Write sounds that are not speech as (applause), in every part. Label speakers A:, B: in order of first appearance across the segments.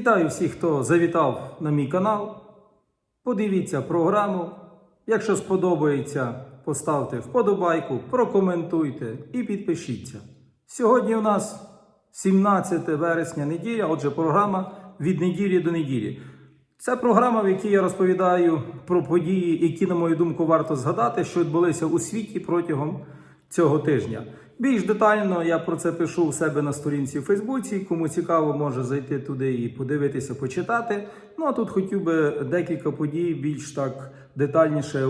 A: Вітаю всіх, хто завітав на мій канал. Подивіться програму. Якщо сподобається, поставте вподобайку, прокоментуйте і підпишіться. Сьогодні у нас 17 вересня неділя, отже, програма від неділі до неділі. Це програма, в якій я розповідаю про події, які, на мою думку, варто згадати, що відбулися у світі протягом цього тижня. Більш детально я про це пишу у себе на сторінці в Фейсбуці. Кому цікаво, може зайти туди і подивитися, почитати. Ну а тут хотів би декілька подій більш так детальніше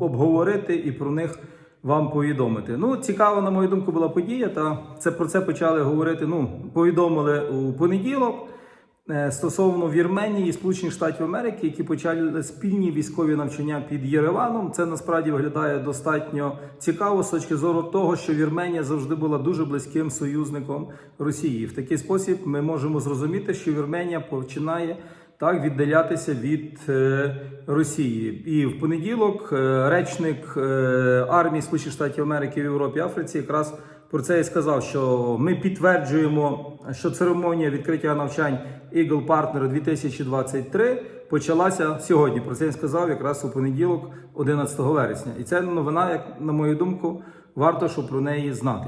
A: обговорити і про них вам повідомити. Ну, цікава, на мою думку, була подія. Та це про це почали говорити. Ну, повідомили у понеділок. Е, Стосовно Вірменії і Сполучених Штатів Америки, які почали спільні військові навчання під Єреваном, це насправді виглядає достатньо цікаво з точки зору того, що Вірменія завжди була дуже близьким союзником Росії. В такий спосіб ми можемо зрозуміти, що Вірменія починає так віддалятися від е, Росії. І в понеділок е, речник е, армії Сполучених Штатів Америки в Європі Африці якраз про це і сказав, що ми підтверджуємо, що церемонія відкриття навчань Eagle Partner 2023 почалася сьогодні. Про це він сказав якраз у понеділок, 11 вересня. І це новина, як на мою думку, варто, щоб про неї знати.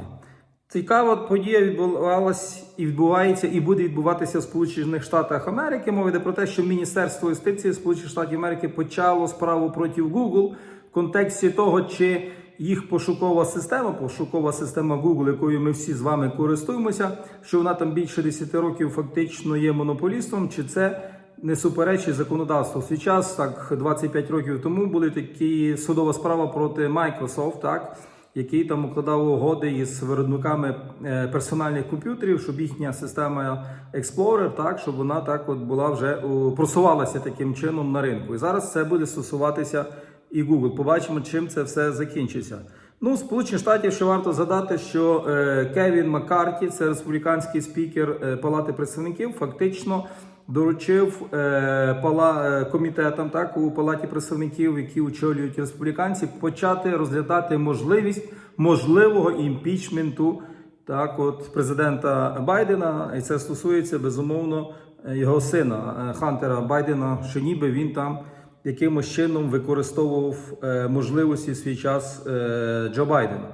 A: Цікава подія відбувалась і відбувається, і буде відбуватися в Сполучених Штатах Америки. Мова йде про те, що Міністерство юстиції Сполучених Штатів Америки почало справу проти Google в контексті того, чи їх пошукова система, пошукова система Google, якою ми всі з вами користуємося, що вона там більше 10 років фактично є монополістом, чи це не суперечить законодавству. В свій час, так 25 років тому, були такі судова справа проти Microsoft, так який там укладав угоди із виробниками е, персональних комп'ютерів, щоб їхня система Explorer, так щоб вона так от була вже просувалася таким чином на ринку. І зараз це буде стосуватися і Google. Побачимо, чим це все закінчиться. Ну, Сполучені Штатів ще варто згадати, що е, Кевін Маккарті, це республіканський спікер е, Палати представників, фактично доручив е, пала, е, комітетам так у палаті представників, які очолюють республіканці, почати розглядати можливість можливого імпічменту так, от президента Байдена, і це стосується безумовно е, його сина е, Хантера Байдена, що ніби він там якимось чином використовував е, можливості в свій час е, Джо Байдена.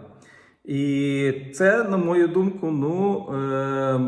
A: І це, на мою думку, ну е,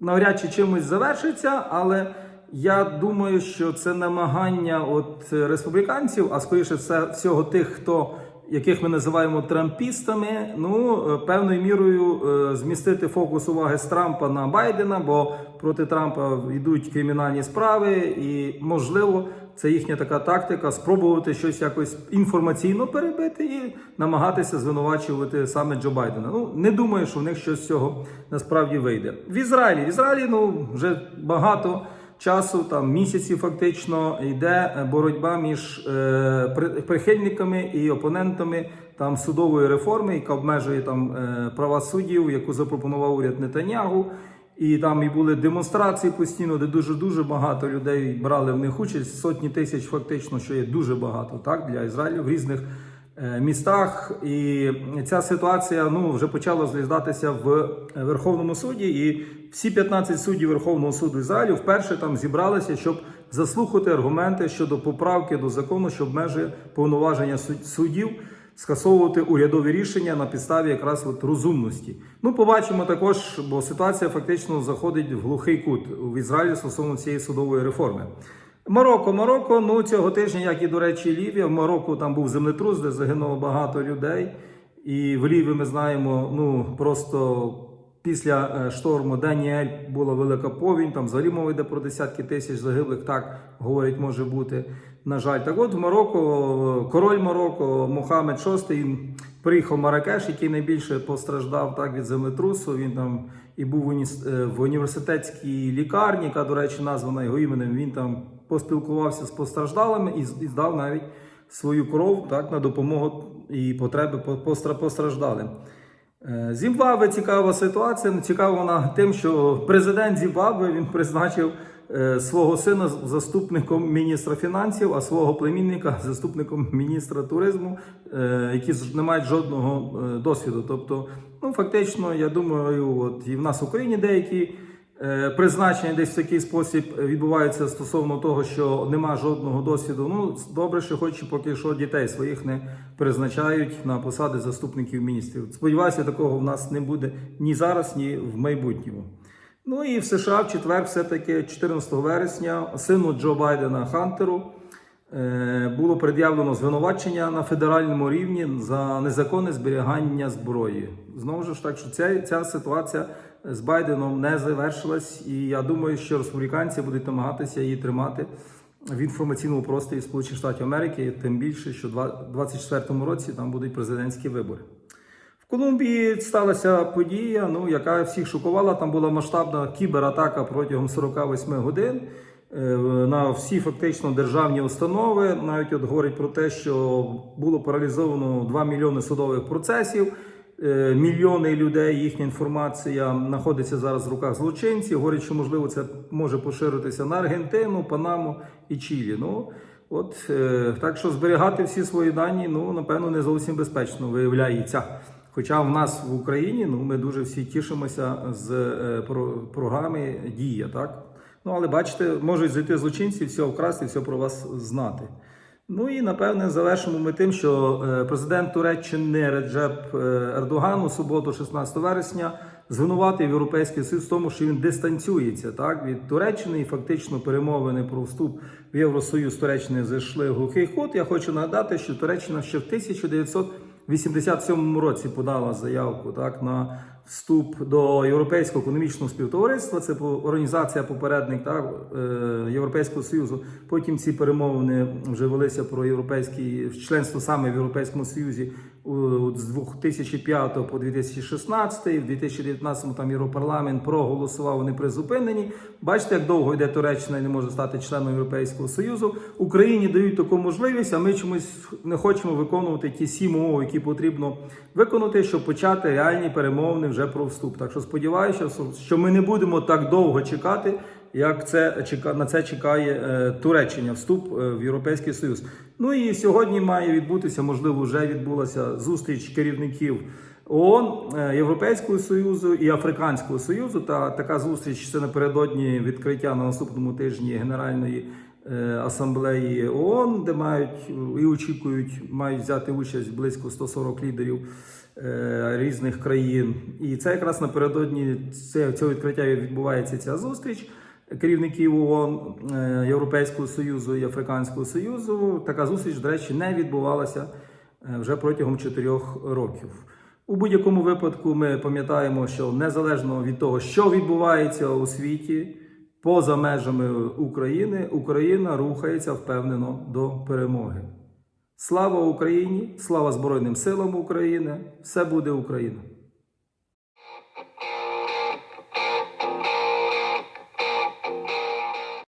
A: навряд чи чимось завершиться, але я думаю, що це намагання от республіканців, а скоріше все всього тих, хто яких ми називаємо трампістами, ну певною мірою змістити фокус уваги з Трампа на Байдена, бо проти Трампа йдуть кримінальні справи, і можливо, це їхня така тактика спробувати щось якось інформаційно перебити і намагатися звинувачувати саме Джо Байдена. Ну не думаю, що в них щось з цього насправді вийде. В Ізраїлі в Ізраїлі ну вже багато часу, там місяці фактично йде боротьба між е, прихильниками і опонентами там судової реформи, яка обмежує там е, права суддів, яку запропонував уряд Нетанягу. І там і були демонстрації постійно, де дуже дуже багато людей брали в них участь. Сотні тисяч, фактично, що є дуже багато так для Ізраїлю в різних е, містах. І ця ситуація ну вже почала розглядатися в Верховному суді. І всі 15 суддів Верховного суду Ізраїлю вперше там зібралися, щоб заслухати аргументи щодо поправки до закону, що обмежує повноваження суд- суддів скасовувати урядові рішення на підставі якраз от розумності. Ну, побачимо також, бо ситуація фактично заходить в глухий кут в Ізраїлі стосовно цієї судової реформи. Марокко, Марокко, ну цього тижня, як і до речі, Лівія. В Марокко там був землетрус, де загинуло багато людей. І в Ліві ми знаємо, ну просто після е, шторму Даніель була велика повінь. Там взагалі мова йде про десятки тисяч загиблих. Так говорять, може бути. На жаль, так от в Марокко, король Марокко Мохамед VI приїхав в Маракеш, який найбільше постраждав так від землетрусу. Він там і був е, в університетській лікарні, яка, до речі, названа його іменем. Він там поспілкувався з постраждалими і здав навіть свою кров так на допомогу і потреби по- постраждалим. Е, Зімбабве цікава ситуація. Цікава вона тим, що президент Зімбабве він призначив е, свого сина заступником міністра фінансів, а свого племінника (laughs) заступником міністра туризму, е, які не мають жодного досвіду. Тобто, ну фактично, я думаю, от і в нас в Україні деякі призначення десь в такий спосіб відбувається стосовно того, що нема жодного досвіду. Ну, добре, що хоч поки що дітей своїх не призначають на посади заступників міністрів. Сподіваюся, такого в нас не буде ні зараз, ні в майбутньому. Ну і в США в четвер, все-таки 14 вересня, сину Джо Байдена Хантеру е, було пред'явлено звинувачення на федеральному рівні за незаконне зберігання зброї. Знову ж так, що ця, ця ситуація з Байденом не завершилась, і я думаю, що республіканці будуть намагатися її тримати в інформаційному просторі Сполучених Штатів Америки, тим більше, що в 2024 році там будуть президентські вибори. В Колумбії сталася подія, ну, яка всіх шокувала. Там була масштабна кібератака протягом 48 годин е, на всі фактично державні установи. Навіть от говорять про те, що було паралізовано 2 мільйони судових процесів. Е, Мільйони людей, їхня інформація знаходиться зараз в руках злочинців. Говорять, що можливо це може поширитися на Аргентину, Панаму і Чилі. Ну от е, так що зберігати всі свої дані, ну напевно, не зовсім безпечно виявляється. Хоча в нас в Україні ну ми дуже всі тішимося з е, про, програми Дія, так ну але бачите, можуть зайти злочинці, все вкрасти, все про вас знати. Ну і напевне завершимо ми тим, що е, президент Туреччини Реджеп е, Ердоган у суботу, 16 вересня, звинуватив Європейський Союз в тому, що він дистанціюється так від Туреччини і фактично перемовини про вступ в Євросоюз Туреччини зайшли в глухий ход. Я хочу нагадати, що Туреччина ще в 1987 році подала заявку так на вступ до Європейського економічного співтовариства. Це організація попередник так, е, Європейського Союзу. Потім ці перемовини вже велися про європейське членство саме в Європейському Союзі з 2005 по 2016. В 2019 там Європарламент проголосував, вони призупинені. Бачите, як довго йде Туреччина і не може стати членом Європейського Союзу. Україні дають таку можливість, а ми чомусь не хочемо виконувати ті сім умов, які потрібно виконати, щоб почати реальні перемовини вже про вступ. Так що сподіваюся, що ми не будемо так довго чекати, як це на це чекає е, Туреччина вступ е, в Європейський Союз. Ну і сьогодні має відбутися, можливо, вже відбулася зустріч керівників. ООН, е, Європейського Союзу і Африканського Союзу. Та така зустріч це напередодні відкриття на наступному тижні Генеральної асамблеї ООН, де мають і очікують, мають взяти участь близько 140 лідерів різних країн. І це якраз напередодні цього відкриття відбувається ця зустріч. Керівників ООН, е, Європейського Союзу і Африканського Союзу. Така зустріч, до речі, не відбувалася е, вже протягом чотирьох років. У будь-якому випадку ми пам'ятаємо, що незалежно від того, що відбувається у світі, поза межами України, Україна рухається впевнено до перемоги. Слава Україні! Слава Збройним силам України! Все буде Україна!